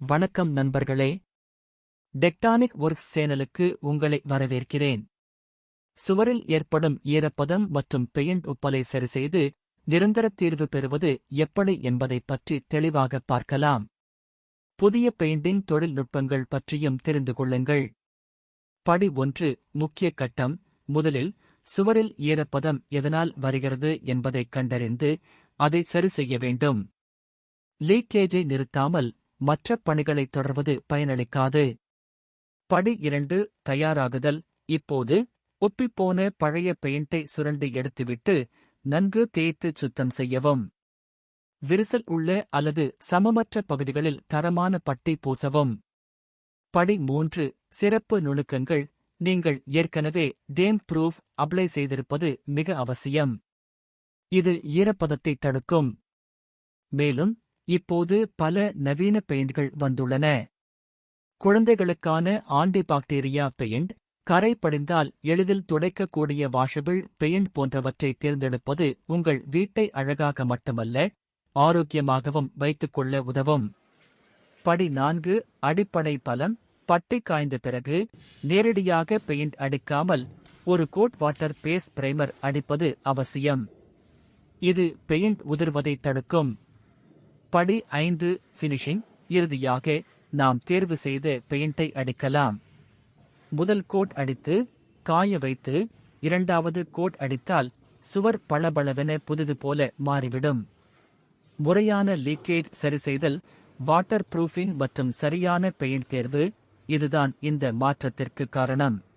வணக்கம் நண்பர்களே. Tectonic works சேனலுக்கு உங்களை வரவேற்கிறேன். சுவரில் ஏற்படும் ஈரப்பதம் மற்றும் பெயிண்ட் உப்பலை சரிசெய்து நிரந்தர தீர்வு பெறுவது எப்படி என்பதைப் பற்றி தெளிவாக பார்க்கலாம். புதிய பெயிண்டிங் தொழில்நுட்பங்கள் பற்றியும் தெரிந்து கொள்ளுங்கள். படி ஒன்று முக்கிய கட்டம். முதலில் சுவரில் ஈரப்பதம் எதனால் வருகிறது என்பதைக் கண்டறிந்து அதை சரிசெய்ய வேண்டும். லீக்கேஜை நிறுத்தாமல் மற்ற பணிகளைத் தொடர்வது பயனளிக்காது. படி இரண்டு தயாராகுதல். இப்போது ஒப்பிப்போன பழைய பெயிண்டை சுரண்டி எடுத்துவிட்டு நன்கு தேய்த்து சுத்தம் செய்யவும். விரிசல் உள்ள அல்லது சமமற்ற பகுதிகளில் தரமான பட்டை பூசவும். படி மூன்று சிறப்பு நுணுக்கங்கள். நீங்கள் ஏற்கனவே டேம் ப்ரூஃப் அப்ளை செய்திருப்பது மிக அவசியம். இது ஈரப்பதத்தை தடுக்கும். மேலும் இப்போது பல நவீன பெயிண்ட்கள் வந்துள்ளன. குழந்தைகளுக்கான ஆன்டிபாக்டீரியா பெயிண்ட் கரை படிந்தால் எளிதில் துடைக்கக்கூடிய வாஷபிள் பெயிண்ட் போன்றவற்றை தேர்ந்தெடுப்பது உங்கள் வீட்டை அழகாக மட்டுமல்ல ஆரோக்கியமாகவும் வைத்துக்கொள்ள உதவும். படி நான்கு அடிப்படை பலம் பட்டை காய்ந்த பிறகு நேரடியாக பெயிண்ட் அடிக்காமல் ஒரு கோட் வாட்டர் பேஸ் பிரைமர் அடிப்பது அவசியம். இது பெயிண்ட் உதிர்வதை தடுக்கும். படி ஐந்து ஃபினிஷிங் இறுதியாக நாம் தேர்வு செய்த பெயிண்டை அடிக்கலாம். முதல் கோட் அடித்து காய வைத்து இரண்டாவது கோட் அடித்தால் சுவர் பளபளவென புதிது போல மாறிவிடும். முறையான லீக்கேஜ் சரிசெய்தல் வாட்டர் ப்ரூஃபிங் மற்றும் சரியான பெயிண்ட் தேர்வு. இதுதான் இந்த மாற்றத்திற்கு காரணம்.